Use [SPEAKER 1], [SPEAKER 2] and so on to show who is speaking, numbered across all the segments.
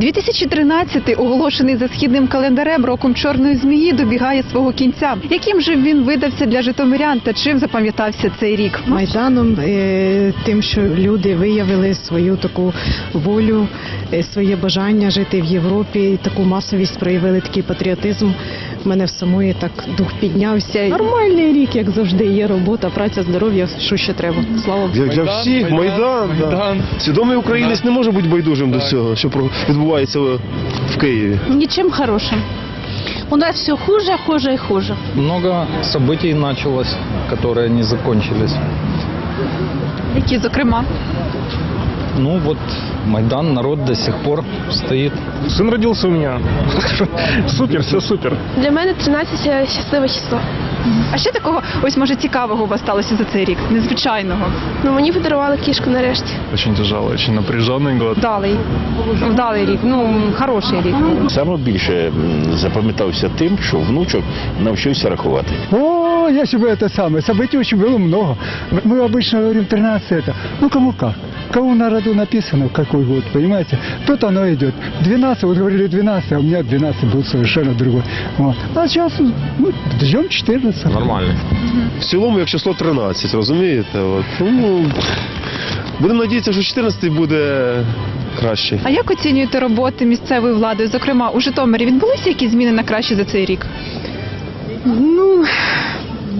[SPEAKER 1] 2013, оголошений за східним календарем роком чорної змії, добігає свого кінця. Яким же він видався для житомирян та чим запам'ятався цей рік?
[SPEAKER 2] Майданом, е, тим, що люди виявили свою таку волю, е, своє бажання жити в Європі, і таку масовість проявили такий патріотизм. У мене в самої так дух піднявся. Нормальний рік, як завжди, є робота, праця, здоров'я, що ще треба. Слава Богу.
[SPEAKER 3] Для, для всіх Майдан, да. Свідомий українець не може бути байдужим до цього, що про- відбувається в в Києві.
[SPEAKER 4] Ничем хорошим. У нас все хуже, хуже и хуже.
[SPEAKER 5] Много событий началось, которые не закончились.
[SPEAKER 1] Які, зокрема,
[SPEAKER 5] Ну вот Майдан, народ до сих пор стоит.
[SPEAKER 6] Сын родился у меня. Супер, все супер.
[SPEAKER 7] Для мене 13 це щасливе число.
[SPEAKER 1] а що такого ось може цікавого у вас сталося за цей рік? Незвичайного,
[SPEAKER 7] Ну мені подарували кішку нарешті.
[SPEAKER 6] Очень тяжелый, очень напряженный год.
[SPEAKER 1] вдалий, вдалий рік. Ну хороший рік.
[SPEAKER 8] Саме більше м, запам'ятався тим, що внучок навчився рахувати.
[SPEAKER 9] О, если бы это самое. Событий очень было много. Мы обычно говорим 13 это. Ну, кому как. Кому на роду написано, в какой год, понимаете? Тут оно идет. 12, вот говорили 12, а у меня 12 был совершенно другой. Вот. А сейчас, ну, ждем 14.
[SPEAKER 6] Нормальный.
[SPEAKER 3] В цілому, як число 13, розумієте? От. Ну, будемо надіятися, що 14 буде краще.
[SPEAKER 1] А як оцінюєте роботи місцевої влади? Зокрема, у Житомирі відбулися якісь зміни на краще за цей рік?
[SPEAKER 2] Ну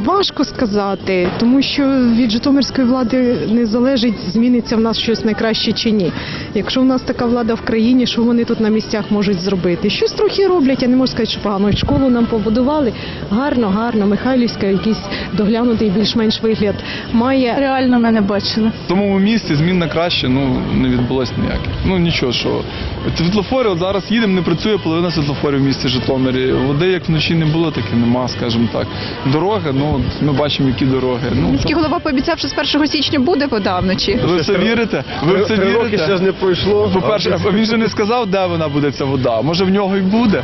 [SPEAKER 2] важко сказати, тому що від Житомирської влади не залежить, зміниться в нас щось найкраще чи ні. Якщо в нас така влада в країні, що вони тут на місцях можуть зробити? Щось трохи роблять, я не можу сказати, що погано. Школу нам побудували гарно, гарно. Михайлівська, якийсь доглянутий більш-менш вигляд має.
[SPEAKER 4] Реально ми не бачили.
[SPEAKER 10] В тому місці змін на краще ну не відбулось ніяких. Ну нічого, що світлофори, от зараз їдемо, не працює половина світлофорів в місті Житомирі. Води як вночі не було, так і нема, скажімо так. Дороги, ну от ми бачимо, які дороги. Ну
[SPEAKER 1] Міський голова пообіцяв, що з 1 січня буде вода вночі.
[SPEAKER 10] ви в це вірите? Ви в це
[SPEAKER 3] Три роки ще ж
[SPEAKER 10] вірите?
[SPEAKER 3] не пройшло.
[SPEAKER 10] По-перше, він же не сказав, де вона буде ця вода. Може в нього й буде.